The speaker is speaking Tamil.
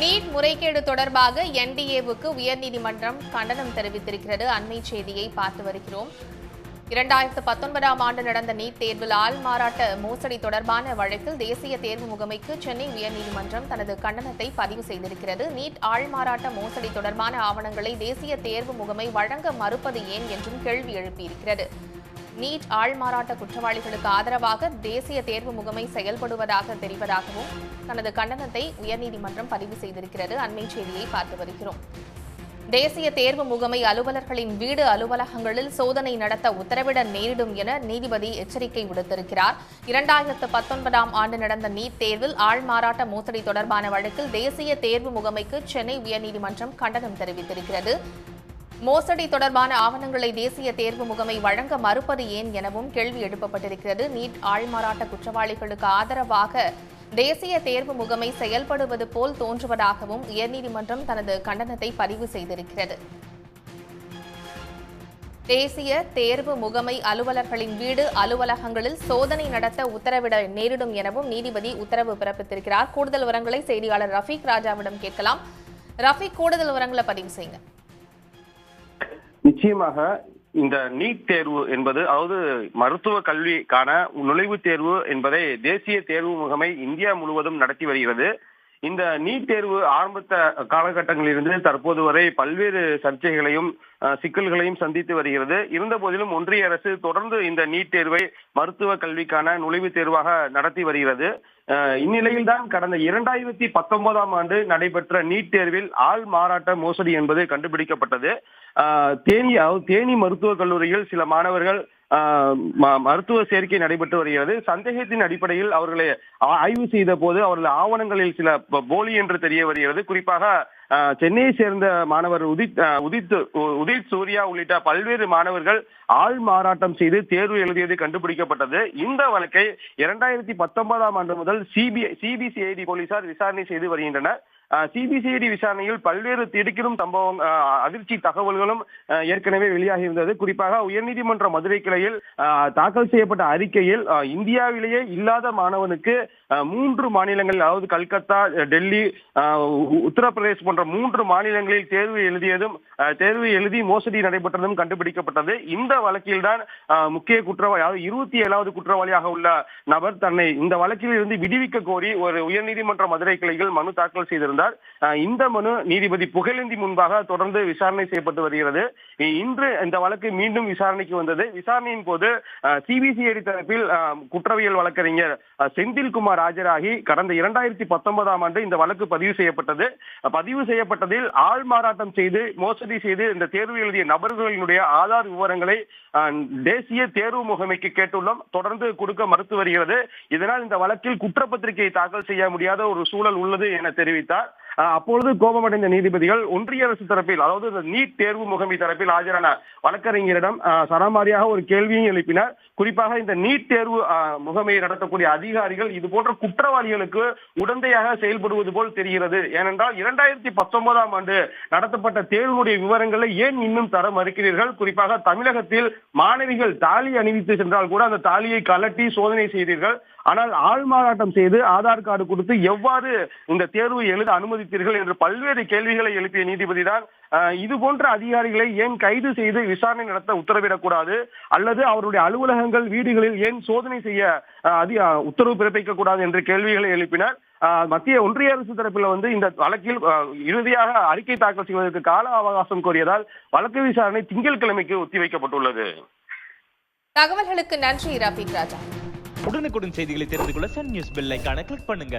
நீட் முறைகேடு தொடர்பாக என்டிஏவுக்கு உயர்நீதிமன்றம் கண்டனம் தெரிவித்திருக்கிறது. அண்மை செய்தியை பார்த்து வருகிறோம். இரண்டாயிரத்து பத்தொன்பதாம் ஆண்டு நடந்த நீட் தேர்வில் ஆள் மாறாட்ட மோசடி தொடர்பான வழக்கில் தேசிய தேர்வு முகமைக்கு சென்னை உயர்நீதிமன்றம் தனது கண்டனத்தை பதிவு செய்திருக்கிறது. நீட் ஆள்மாறாட்ட மோசடி தொடர்பான ஆவணங்களை தேசிய தேர்வு முகமை வழங்க மறுப்பது ஏன் என்றும் கேள்வி எழுப்பியிருக்கிறது. நீட் ஆள்மாறாட்ட குற்றவாளிகளுக்கு ஆதரவாக தேசிய தேர்வு முகமை செயல்படுவதாக தெரிவதாகவும் தனது கண்டனத்தை உயர்நீதிமன்றம் பதிவு செய்திருக்கிறது. அண்மை செய்தியை பார்த்து வருகிறோம். தேசிய தேர்வு முகமை அலுவலர்களின் வீடு அலுவலகங்களில் சோதனை நடத்த உத்தரவிட நேரிடும் என நீதிபதி எச்சரிக்கை விடுத்திருக்கிறார். இரண்டாயிரத்து பத்தொன்பதாம் ஆண்டு நடந்த நீட் தேர்வில் ஆள்மாறாட்ட மோசடி தொடர்பான வழக்கில் தேசிய தேர்வு முகமைக்கு சென்னை உயர்நீதிமன்றம் கண்டனம் தெரிவித்திருக்கிறது. மோசடி தொடர்பான ஆவணங்களை தேசிய தேர்வு முகமை வழங்க மறுப்பது ஏன் எனவும் கேள்வி எழுப்பப்பட்டிருக்கிறது. நீட் ஆள்மாறாட்ட குற்றவாளிகளுக்கு ஆதரவாக தேசிய தேர்வு முகமை செயல்படுவது போல் தோன்றுவதாகவும் உயர்நீதிமன்றம் தனது கண்டனத்தை பதிவு செய்திருக்கிறது. தேசிய தேர்வு முகமை அலுவலர்களின் வீடு அலுவலகங்களில் சோதனை நடத்த உத்தரவிட நேரிடும் எனவும் நீதிபதி உத்தரவு பிறப்பித்திருக்கிறார். கூடுதல் விவரங்களை செய்தியாளர் ரஃபீக் ராஜாவிடம் கேட்கலாம். ரஃபீக் கூடுதல் விவரங்களை பதிவு செய்யுங்க நிச்சயமாக இந்த நீட் தேர்வு என்பது அதாவது மருத்துவ கல்விக்கான நுழைவுத் தேர்வு என்பதை தேசிய தேர்வு முகமை இந்தியா முழுவதும் நடத்தி வருகிறது. இந்த நீட் தேர்வு ஆரம்பித்த காலகட்டங்களிலிருந்து தற்போது வரை பல்வேறு சர்ச்சைகளையும் சிக்கல்களையும் சந்தித்து வருகிறது. இருந்த போதிலும் ஒன்றிய அரசு தொடர்ந்து இந்த நீட் தேர்வை மருத்துவ கல்விக்கான நுழைவுத் தேர்வாக நடத்தி வருகிறது. இந்நிலையில் தான் கடந்த இரண்டாயிரத்தி பத்தொன்பதாம் ஆண்டு நடைபெற்ற நீட் தேர்வில் ஆள் மாறாட்ட மோசடி என்பது கண்டுபிடிக்கப்பட்டது. தேனி தேனி மருத்துவக் கல்லூரியில் சில மாணவர்கள் மருத்துவ சேர்க்கை நடைபெற்று வருகிறது. சந்தேகத்தின் அடிப்படையில் அவர்களை ஆய்வு செய்த போது அவர்கள் ஆவணங்களில் சில போலி என்று தெரிய வருகிறது. குறிப்பாக சென்னையை சேர்ந்த மாணவர் உதித் உதித் உதித் சூர்யா உள்ளிட்ட பல்வேறு மாணவர்கள் ஆள் மாறாட்டம் செய்து தேர்வு எழுதியது கண்டுபிடிக்கப்பட்டது. இந்த வழக்கை இரண்டாயிரத்தி பத்தொன்பதாம் ஆண்டு முதல் சிபிஐ சிபிசிஐடி போலீசார் விசாரணை செய்து வருகின்றனர். சிபிசிஐடி விசாரணையில் பல்வேறு திடுக்கிடும் சம்பவம் அதிர்ச்சி தகவல்களும் ஏற்கனவே வெளியாகி இருந்தது குறிப்பாக உயர்நீதிமன்ற மதுரை கிளையில் தாக்கல் செய்யப்பட்ட அறிக்கையில் இந்தியாவிலேயே இல்லாத மாணவனுக்கு மூன்று மாநிலங்கள் அதாவது கல்கத்தா டெல்லி உத்தரப்பிரதேஷ் போன்ற மூன்று மாநிலங்களில் தேர்வு எழுதியதும் தேர்வு எழுதி மோசடி நடைபெற்றதும் கண்டுபிடிக்கப்பட்டது. இந்த வழக்கில்தான் முக்கிய குற்றவாளி அதாவது இருபத்தி ஏழாவது குற்றவாளியாக உள்ள நபர் தன்னை இந்த வழக்கில் இருந்து விடுவிக்க கோரி ஒரு உயர்நீதிமன்ற மதுரை கிளையில் மனு தாக்கல் செய்திருந்தார். அஹ், இந்த மனு நீதிபதி புகழேந்தி முன்பாக தொடர்ந்து விசாரணை செய்யப்பட்டு வருகிறது. இன்று இந்த வழக்கு மீண்டும் விசாரணைக்கு வந்தது. விசாரணையின் போது சிபிசிஐடி தரப்பில் குற்றவியல் வழக்கறிஞர் செந்தில்குமார் ஆஜராகி கடந்த இரண்டாயிரத்தி பத்தொன்பதாம் ஆண்டு இந்த வழக்கு பதிவு செய்யப்பட்டது. பதிவு செய்யப்பட்டதில் ஆள் மாறாட்டம் செய்து மோசடி செய்து இந்த தேர்வு எழுதிய நபர்களினுடைய ஆதார் விவரங்களை தேசிய தேர்வு முகமைக்கு கேட்டுள்ளோம். தொடர்ந்து கொடுக்க மறுத்து வருகிறது. இதனால் இந்த வழக்கில் குற்றப்பத்திரிகை தாக்கல் செய்ய முடியாத ஒரு சூழல் உள்ளது என தெரிவித்தார். அப்பொழுது கோபமடைந்த நீதிபதிகள் ஒன்றிய அரசு தரப்பில் அதாவது நீட் தேர்வு முகமை தரப்பில் ஆஜரான வழக்கறிஞரிடம் சரமாரியாக ஒரு கேள்வியும் எழுப்பினார். குறிப்பாக இந்த நீட் தேர்வு முகமையை நடத்தக்கூடிய அதிகாரிகள் இது போன்ற குற்றவாளிகளுக்கு உடந்தையாக செயல்படுவது போல் தெரிகிறது. ஏனென்றால் இரண்டாயிரத்தி பத்தொன்பதாம் ஆண்டு நடத்தப்பட்ட தேர்வுடைய விவரங்களை ஏன் இன்னும் தர மறுக்கிறீர்கள்? குறிப்பாக தமிழகத்தில் மாணவிகள் தாலி அணிவித்து சென்றால் கூட அந்த தாலியை கலட்டி சோதனை செய்தீர்கள். ஆனால் ஆள்மாறாட்டம் செய்து ஆதார் கார்டு கொடுத்து எவ்வாறு இந்த தேர்வு எழுத அனுமதி அனுமதித்தீர்கள் என்று பல்வேறு கேள்விகளை எழுப்பிய நீதிபதி தான் இது போன்ற அதிகாரிகளை ஏன் கைது செய்து விசாரணை நடத்த உத்தரவிடக்கூடாது? அல்லது அவருடைய அலுவலகங்கள் வீடுகளில் ஏன் சோதனை செய்ய அதி உத்தரவு பிறப்பிக்க கூடாது என்ற கேள்விகளை எழுப்பினார். மத்திய ஒன்றிய அரசு தரப்பில் வந்து இந்த வழக்கில் இறுதியாக அறிக்கை தாக்கல் செய்வதற்கு கால அவகாசம் கோரியதால் வழக்கு விசாரணை திங்கட்கிழமைக்கு ஒத்திவைக்கப்பட்டுள்ளது தகவல்களுக்கு நன்றி ராஜா. உடனுக்குடன் செய்திகளை தெரிந்து கொள்ள சன் நியூஸ் பெல் கிளிக் பண்ணுங்க.